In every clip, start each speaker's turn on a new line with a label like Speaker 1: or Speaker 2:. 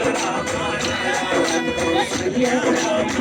Speaker 1: రామ కౌసల్య రామ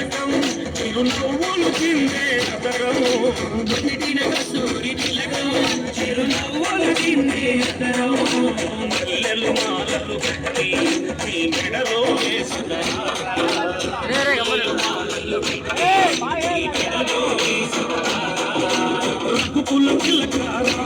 Speaker 1: తిలకం చిరునవ్వులు కిందే అదరము పుట్టిన కస్తూరి తిలకం చిరునవ్వులు కిందే అదరము మల్లెలు మాలలు కట్టి నీ మెడలో వేసుకురా రఘుకుల తిలకారా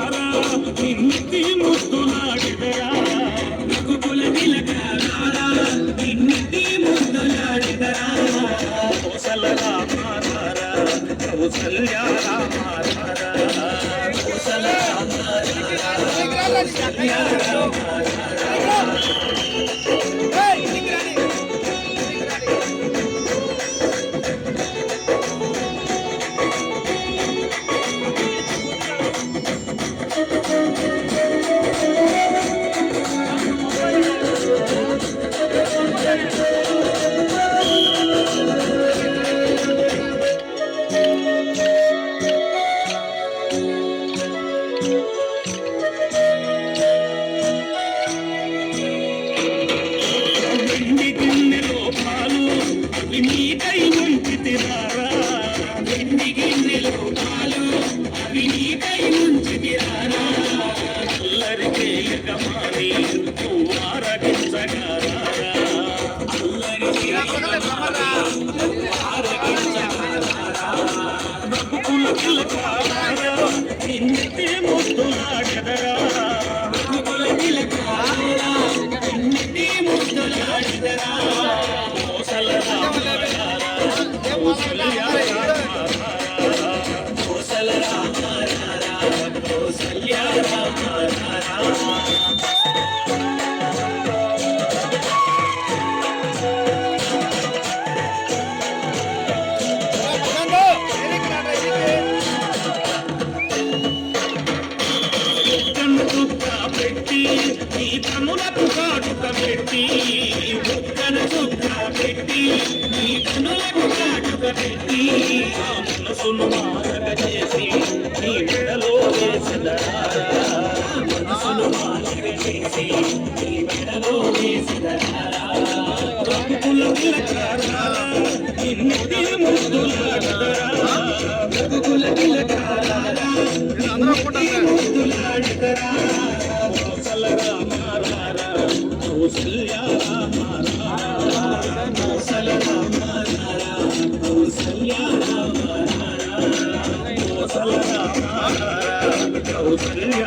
Speaker 1: కౌసల్య నీకై ఉంచి వెండి గిన్నెలో పాలు అవి నీకై నువ్వు నిన్నెత్తి పెట్టి నీ కనులకు కాటుక పెట్టి ఆ మనసును మారక చేసి నీ మెడలో మనసును మారక చేసి నీ మెడలో కౌసల్య రామారా కౌసల్య